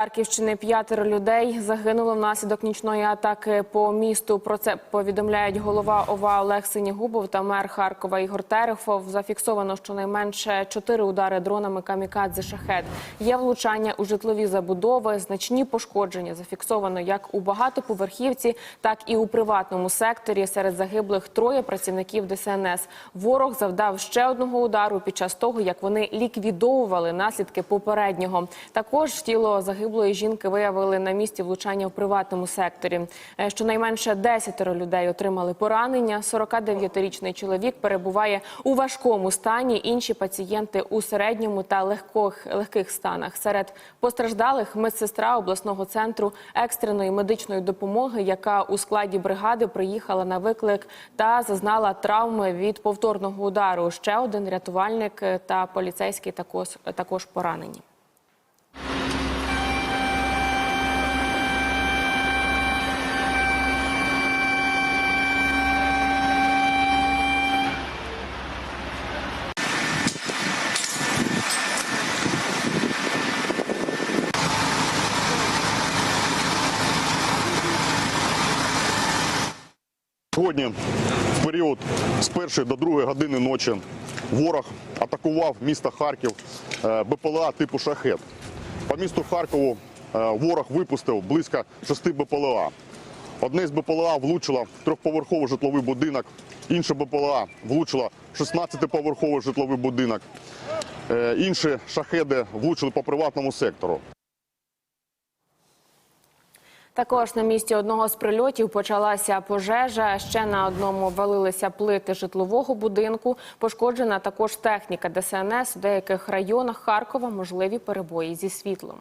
Харківщини п'ятеро людей загинуло внаслідок нічної атаки по місту. Про це повідомляють голова ОВА Олег Синігубов та мер Харкова Ігор Терехов. Зафіксовано щонайменше чотири удари дронами камікадзе шахет. Є влучання у житлові забудови, значні пошкодження зафіксовано як у багатоповерхівці, так і у приватному секторі. Серед загиблих троє працівників ДСНС. Ворог завдав ще одного удару під час того, як вони ліквідовували наслідки попереднього. Також тіло загиблої жінки виявили на місці влучання в приватному секторі. Е, Щонайменше 10 людей отримали поранення. 49-річний чоловік перебуває у важкому стані. Інші пацієнти у середньому та легких, легких станах. Серед постраждалих медсестра обласного центру екстреної медичної допомоги, яка у складі бригади приїхала на виклик та зазнала травми від повторного удару. Ще один рятувальник е, та поліцейський також, також поранені. Сьогодні, в період з першої до другої години ночі, ворог атакував місто Харків е, БПЛА типу шахет. По місту Харкову е, ворог випустив близько шести БПЛА. Одне з БПЛА влучило трьохповерховий житловий будинок, інше БПЛА влучило в 16-поверховий житловий будинок. Е, Інші шахеди влучили по приватному сектору. Також на місці одного з прильотів почалася пожежа. Ще на одному валилися плити житлового будинку. Пошкоджена також техніка ДСНС. У деяких районах Харкова можливі перебої зі світлом.